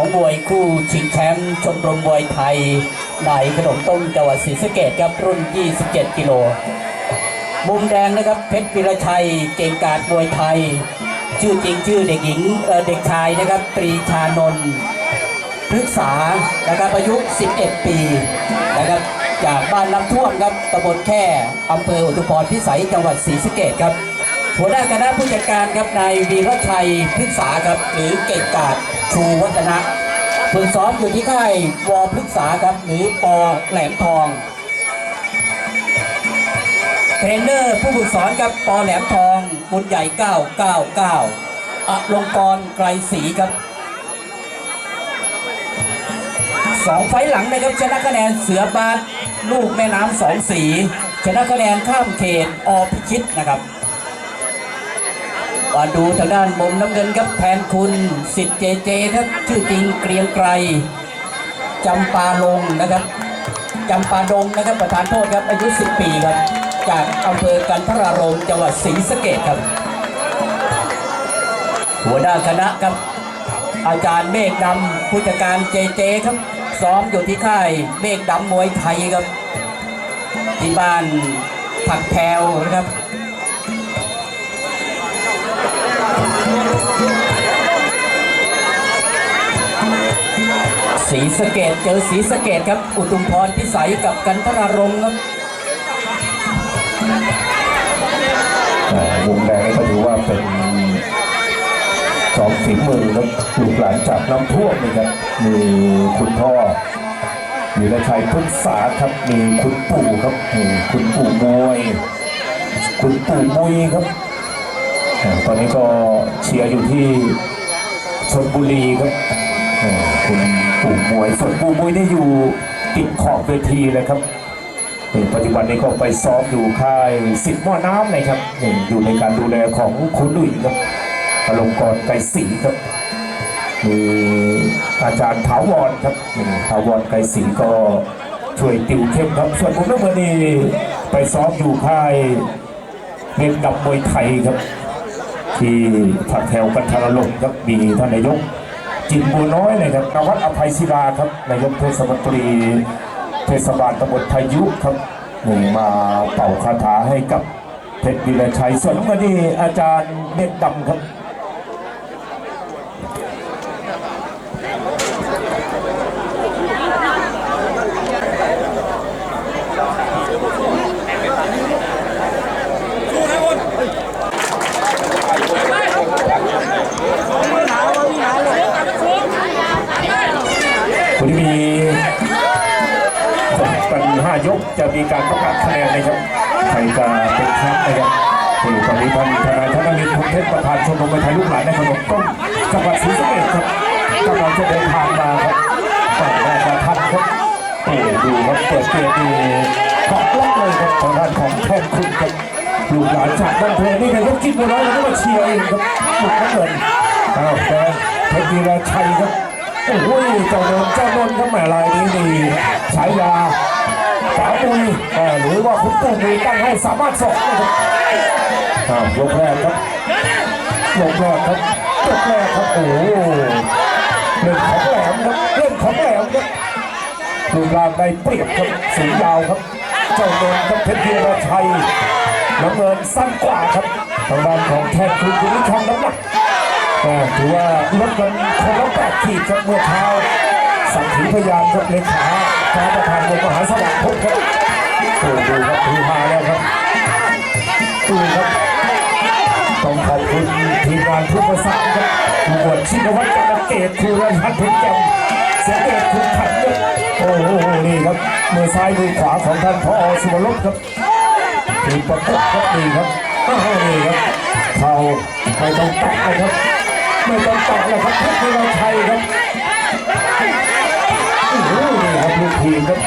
ของมวยคู่ชิงแชมป์ชมรมมวยไทยในขนมต้มจังหวัดศรีสะเกดครับรุ่น 27 กิโล มุมแดงนะครับเพชรวิรชัยเก่งกาจมวยไทย ชื่อจริงชื่อเด็กหญิงเเด็กชายนะครับปรีชานนท์พฤกษานะครับอายุ 11 ปีนะครับจากบ้านน้ำท่วมครับตำบลแค่อำเภออุทุพรพิสัยจังหวัดศรีสะเกดครับหัวหน้าคณะผู้จัดการครับนายวีรชัยพฤกษาครับหรือเก่งกาจ ชูวัฒนะฝึกซ้อมอยู่ที่ค่ายวอพฤกษาครับหรือปอแหลมทอง เทรนเนอร์ผู้ฝึกสอนครับปอแหลมทองบุญใหญ่ 999อลงกรไกรศรีครับสองไฟหลังนะครับชนะคะแนนเสือบาสลูกแม่น้ำสองสี ชนะคะแนนข้ามเขตอพิชิตนะครับ มาดูทางด้านมุมน้ำเงินครับแทนคุณสิทธิ์เจเจครับชื่อจริงเกรียงไกรจำปาลงนะครับจำปาดงนะครับประธานโทษครับอายุ 10 ปีครับ จากอำเภอกันทรารมจังหวัดศรีสะเกดครับ หัวหน้าคณะครับ อาจารย์เมฆดำผู้จัดการเจเจครับซ้อมอยู่ที่ค่ายเมฆดำมวยไทยครับ ที่บ้านผักแพวนะครับ ศรีสเกดเจอศรีสเกดครับ อุทุมพรพิสัยกับกันทรารมครับอ่ามุมแดงก็ถือว่าเป็นสองฝีมือครับลูกหลานจากน้ำท่วมนี่ครับมีคุณพ่อมีนชัยพฤกษาครับมีคุณปู่ครับมีคุณปู่มวย คุณปู่มุยครับ ตอนนี้ก็เชียร์อยู่ที่ชนบุรีครับคุณปู่มวยส่วนปู่มวยนี่อยู่ติดขอบเวทีเลยครับนี่ปัจจุบันนี้ก็ไปซ้อมอยู่ค่ายสิทธิ์หม้อน้ำนะครับนี่อยู่ในการดูแลของคุณดุยครับอลงกรไกรศรีครับมีอาจารย์ถาวรครับถาวรไกรศรีก็ช่วยติวเข้มครับ ส่วนผมนักวันนี้ไปซ้อมอยู่ค่ายเรียนดับมวยไทยครับ ที่ผักแถวกันทรลมครับมีท่านนายกจิตบัวน้อยเลยครับนวัดอภัยศิลาครับนายกเทศมนตรีเทศบาลตำบลพายุครับหนึ่งมาเป่าคาถาให้กับเพชรวีรชัยส่วนน้ำเงินนี่อาจารย์เม็ดดำครับ วันนี้มีเป็นห้ายกจะมีการประกาศคะแนนนะครับใครจะเป็นแชมป์นะครับนี่ตอนนี้ท่านทนายธนลินพุทธเพชรประธานชมรมมวยไทยลูกหลานในขนมต้มจังหวัดศรีสะเกษครับกำลังจะเดินทางมาครับก่อนแรกมาทันครับโอ้ดูครับเปิดเกมดีเกาะล็อกเลยครับทางด้านของแทนคุณครับลูกหลานจากบ้านเพลนี่นายกจิ้มไปแล้วแล้วก็มาเชียร์เองครับหมุดน้ำเงินอ้าวแดงเพชรวีรชัยครับโอ้โหเจ้านนเจ้านนก็แหมลายนี้มีฉายา ปุยหรือว่าคุณปู่มีตั้งให้สามารถสอบนะครับยกแรกครับยกแรกครับยกแรกครับโอ้โหเล่นของแหลมครับเล่นของแหลมครับรูปร่างได้เปรียบครับสูงยาวครับ เจ้านนท์ครับเพชรวีรชัยน้ำเงินสั้นกว่าครับทางด้านของแทนคุณคุณนิชงน้ำหนักถือว่าลดกันคนละแปดขีดครับเมื่อเช้า สักขีพยานครับเลขากาประธานวงมหาสวัสดิ์พบครับโอ้ดูครับดูมาแล้วครับดูครับต้องขอบคุณทีมงานผู้ประสานครับผู้บวชชินวัตรจักรเกตครูรันทัศน์เพ็ญแจ่มเสียเกตคุณขันครับโอ้โหนี่ครับมือซ้ายมือขวาของท่านพอสุวรรณครับทีมประกบครับนี่ครับอ้าวนี่ครับเขาไม่ต้องแตะนะครับไม่ต้องตะเลยครับเพชรวีรชัยครับ ทีมครับ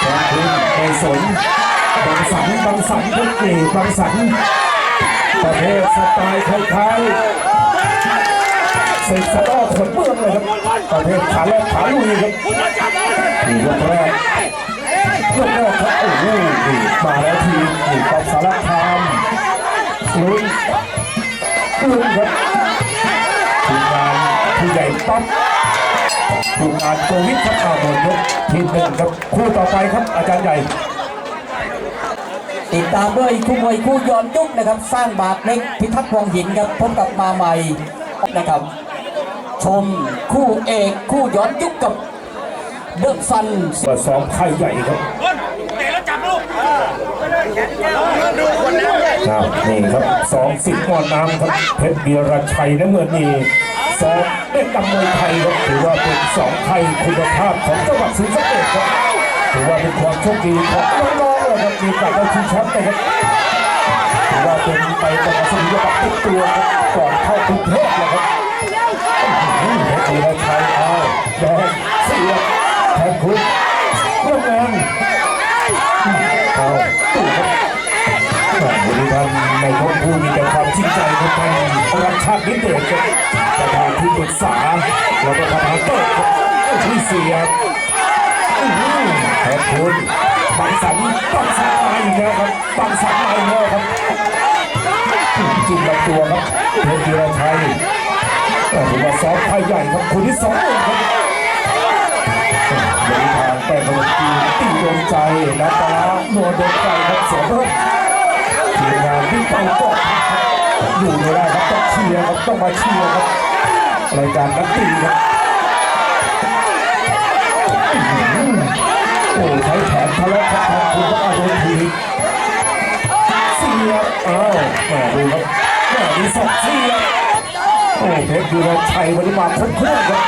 แทนทีมในสนบางสันบางสันครับนี่บางสันประเภทสไตล์ไทยๆเสกสะดอขนเมืองเลยครับประเภทขาแรกขาลุยครับนี่ยกแรกยกแรกครับโอ้โหมาแล้วทีมนี่กองสารคามลุ้นลุ้นครับทีมงานผู้ใหญ่ป๊อป ทีมงานโควิดครับเอาหมดยกทีมหนึ่งครับคู่ต่อไปครับอาจารย์ใหญ่ ติดตามด้วยคู่มวยคู่ยอมยุกนะครับ สร้างบากเล็กพิทักษ์วังหินครับพบกับมาใหม่นะครับ ชมคู่เอกคู่ย้อนยุคกับเดอะฟันว่าสองไข่ใหญ่ครับเตะแล้วจับลูกครับนี่ครับสองสิบมอนน้ำครับเพชรเบียรชัยน้ำเงินนี่สองเด็กดำมวยไทยครับถือว่าเป็นสองไทยคุณภาพของจังหวัดศรีสะเกษครับถือว่าเป็นความโชคดีของน้องๆเลยครับมีโการได้ชิงแชมป์นะครับถือว่าเป็นไปกับสมยบัติติดตัวครับก่อนเข้ากรุงเทพนะครับอื้อหือเพชรเบียรชัยเอาแดงเสียบแทงคุณเรื่องงานเอา จริงใจของท่านรักชาตินิเดชครับประธานที่ปรึกษาแล้วก็ประธานโต๊ะครับที่เสียบขอบคุณบังสันบังสันมาอีกแล้วครับบังสันมาอีกแล้วครับจิ้มลำตัวครับเพชรธีรชัยแต่ถือว่าซ้อมไทยใหญ่ครับคนที่สองครับบริการแป้งขนมจีตีดวงใจน้ำปลาร้าหนวดวงใจครับเสียเพิ่มทีมงานที่ไปก็อ ยู่ไม่ได้ครับต้องเชียร์ครับต้องมาเชียร์ครับรายการนักตีครับโอ้ใช้แขนทะเลาะครับคุณก็อาโดนทีเสียบอ้าวแหมดูครับแหมมีสองเสียบโอ้เพชรวีรชัยวันนี้มาครบเครื่องครับ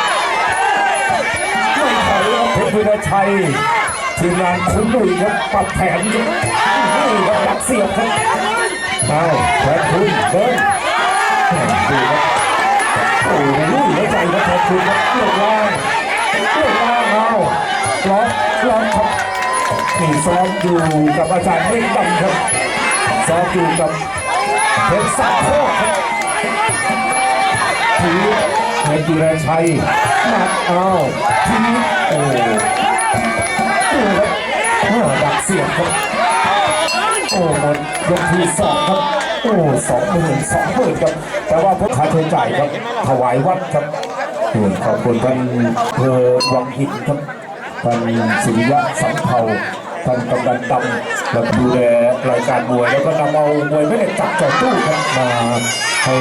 ไม่ถอยครับเพชรวีรชัยทีมงานคุ้นดุยครับปรับแผนครับนี่ครับดักเสียบครับ เอาแทนคุณเดินดูครับโอ้ยรู้หัวใจครับแทนคุณครับเลือกล่างเลือกล่างเอาล็อกล็อกครับนี่ซ้อมอยู่กับอาจารย์เมฆดำครับซ้อมอยู่กับเพชรสามโคกครับถือเพชรจิรชัยหนักเอาทีโอ้ดูครับดักเสียบครับ โอ้หมดยกที่สองครับโอ้สองหมื่นสองหมื่นครับแต่ว่าพวกค่าใช้จ่ายครับถวายวัดครับโอ้ขอบคุณท่านเพอวังหินครับท่านสิริยะสัมเภาท่านกำนันดำแล้วก็ดูแลรายการมวยแล้วก็นำเอามวยไม่ได้จับจอตู้ครับมาให้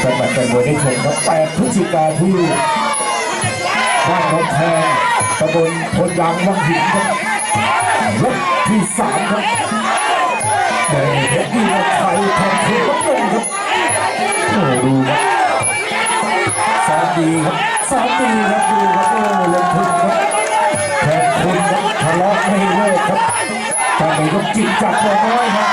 แฟนๆแฟนมวยได้ชมครับแปดพฤศจิกาที่บ้านหนองแพงตำบลพลยางวังหินครับยกที่สามครับ ดงเพชรดีมาไทยแทนคุณวัดลงครับโอ้ดูครับซ้อมดีครับซ้อมดีครับดูครับโอ้ลงทุนครับแทนคุณครับทะเลาะไม่เลิกครับทำไมต้องจิตจับตัวน้อยครับ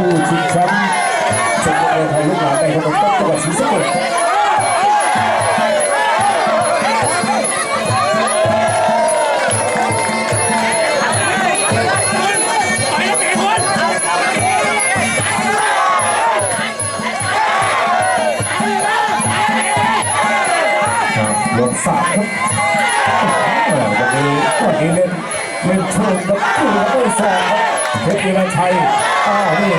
คู่ชิงแชมป์ชมรมไทยลูกหลานในขนมต้มจังหวัดศรีสะเกษลงสามครับวันนี้วันนี้เล่นเล่นเชิงกับตู้กับเอ้ยสอง เพชรวีรชัยอ้าวนี่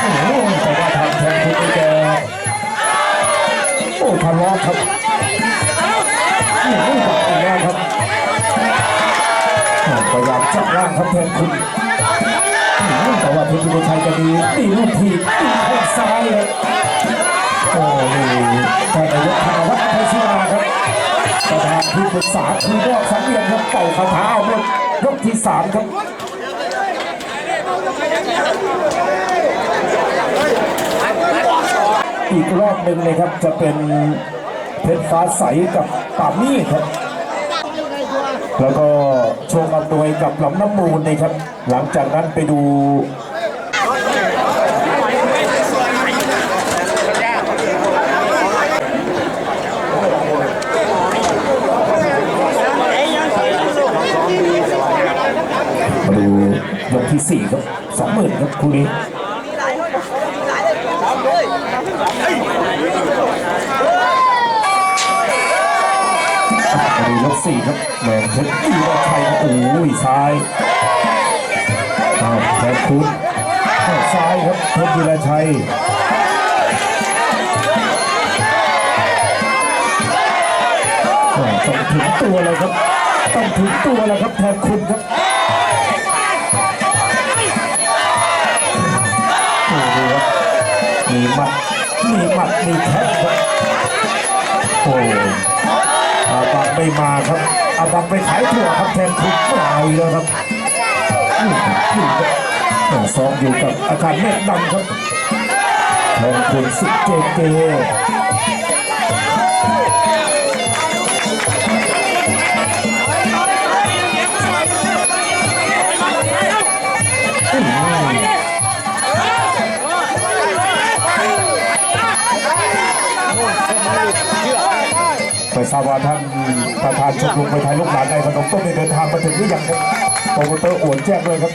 โอ้โหแต่ว่าทางแทนคุณนี่แกโอ้ทะเลาะครับโอ้โหบักอีกแล้วครับพยายามจับร่างครับแทนคุณแต่ว่าเพชรวีรชัยจะดีตีลูกทีตีแข้งซ้ายครับโอ้นี่ท่านายกธนวัฒน์ไทยศิลาครับประธานที่ปรึกษาคุยรอบสังเวียนครับเป่าคาถาเอาหมด ยกที่สามครับอีกรอบหนึ่งเลยครับจะเป็นเพชรฟ้าใสกับป่ามี่ครับ แล้วก็โชคอำนวยกับลำน้ำมูลนะครับ หลังจากนั้นไปดู คู่นี้มาดูยกสี่ครับแหวนเพชรอีวัชัยโอ้ยซ้ายอ้าวแพทคุณซ้ายครับเพชรวีรชัยต้องถึงตัวเลยครับ ต้องถึงตัวแล้วครับแทนคุณครับ มีมัดมีมัดมีแท็ครับโอ้อาบังไม่มาครับอาบังไปขายถั่วครับแทนคุณไม่เอาอีกแล้วครับนี่ครับนี่ครับแม่ซ้อมอยู่กับอาจารย์เมฆดำครับแทนคุณสิเจเจ ไปทราบว่าท่านประธานชมรมไปไทยลูกหลานในขนมต้มเดินทางมาถึงหรือยังครับโปรโมเตอร์อวนแจ้งเลยครับ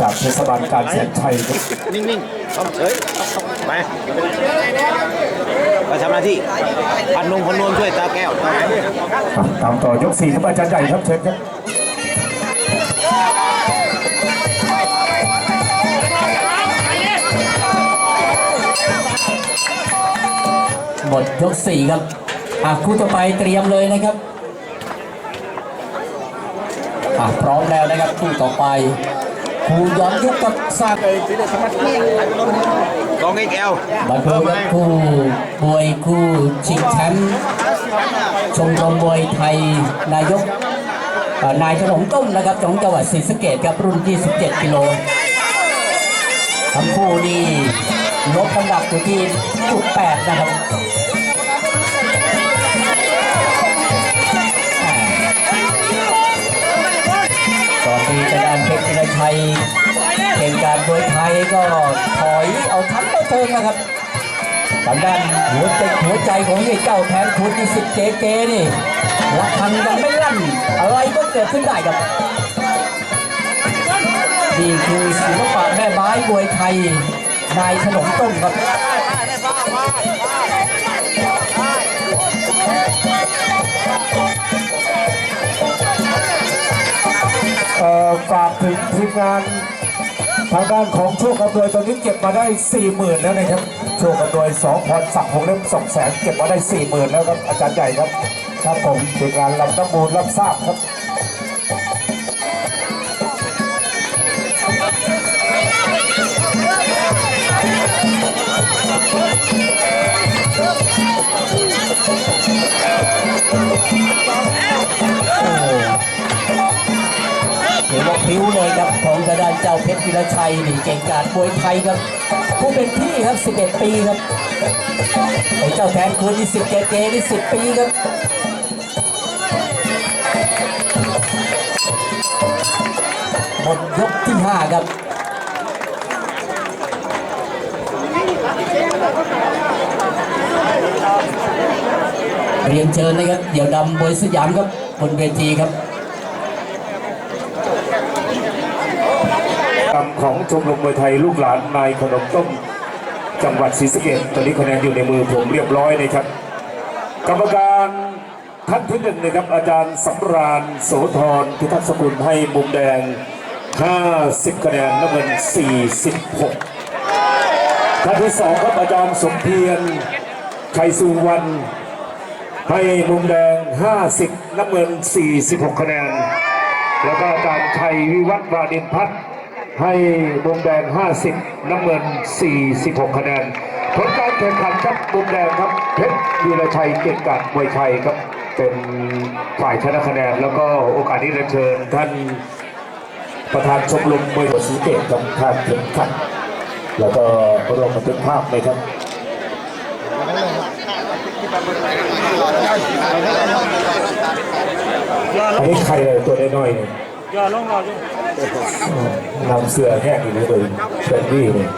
จากเทศบาลการแสนชัยครับนิ่งๆต้องเฮ้ยไปไปทำหน้าที่พันนงพนวมช่วยตาแก้วตามต่อยกสี่ครับอาจารย์ใหญ่ครับเชิญครับหมดยกสี่ครับอะคู่ต่อไปเตรียมเลยนะครับอะพร้อมแล้วนะครับคู่ต่อไป คู่ย้อนยุคกับสร้างกองเอ็กเอลบันเทิงครับคู่มวยคู่ชิงแชมป์ชมรมมวยไทยนายกเอ่อนายขนมต้มนะครับของจังหวัดศรีสะเกดครับรุ่น 27 กิโลทั้งคู่นี่ลดน้ำหนักอยู่ที่จุด8นะครับ ไทยเก่งการมวยไทยก็ถอยเอาทั้งเอาเทิงนะครับทางด้านหัวใจหัวใจของไอ้เจ้าแทนคุณที่สิบเจเกนี่ระทังยังไม่ลั่นอะไรก็เกิดขึ้นได้ครับนี่คือศิลปะแม่ไม้มวยไทยนายขนมต้มครับ ฝากถึงทีมงานทางด้านของโชคอำนวยตอนนี้เก็บมาได้4ี่หมื่นแล้วนะครับ โชคอำนวยสองพรสักหงเล่มสองแสนเก็บมาได้4ี่หมื่นแล้วครับอาจารย์ใหญ่ครับ ครับผมทีมงานรับน้ำมูลรับทราบครับ ถือว่าพิ้วเลยครับของทางด้านเจ้าเพชรวิรชัยนี่เก่งกาจมวยไทยครับ ผู้เป็นพี่ครับ 11 ปีครับไอ้เจ้าแทนคุณนี่10เจเจนี่10 ปีครับหมดยกที่ 5 ครับเรียนเชิญนะครับ เดี๋ยวดำบวยสยามครับบนเวทีครับ กรรม ของชมรมมวยไทยลูกหลานนายขนมต้มจังหวัดศรีสะเกษตอนนี้คะแนนอยู่ในมือผมเรียบร้อยนะครับ กรรมการท่านที่หนึ่งนะครับ อาจารย์สำราญโสธรพิทักษ์สกุลให้มุมแดง 50 คะแนนน้ำเงิน 46ท่านที่สองครับอาจารย์สมเพียรชัยสุวรรณให้มุมแดง 50 น้ำเงิน 46 คะแนน แล้วก็อาจารย์ชัยวิวัฒน์วาดินพัฒน์ ให้มุมแดง 50 น้ำเงิน 46 คะแนนผลการแข่งขันครับมุมแดงครับเพชรวีรชัยเกียรติกาดมวยไทยครับเป็นฝ่ายชนะคะแนนแล้วก็โอกาสนี้เรียนเชิญท่านประธานชมรมมวยหัวสีเกตกับท่านเข็มขัดแล้วก็รวมบันทึกภาพไหมครับอันนี้ใครเลยตัวน้อยๆเนี่ย ย่อลงรอนำเสือแห้งอีกนิดเลยเป็นวี่เนี่ย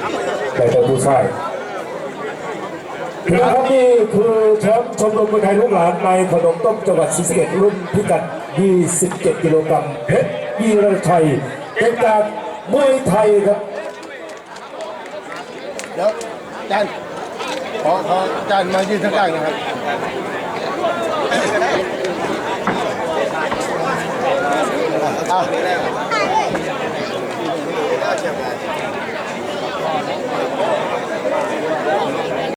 แต่เป็นผู้ชายนะครับนี่คือแชมป์ชมรมมวยไทยลูกหลานในขนมต้มจังหวัดศรีสะเกษรุ่นพิกัด 27 กิโลกรัมเพชรวีรชัยเป็นการมวยไทยครับเดี๋ยวอาจารย์ขอขออาจารย์มายืนข้างๆนะครับ Ah.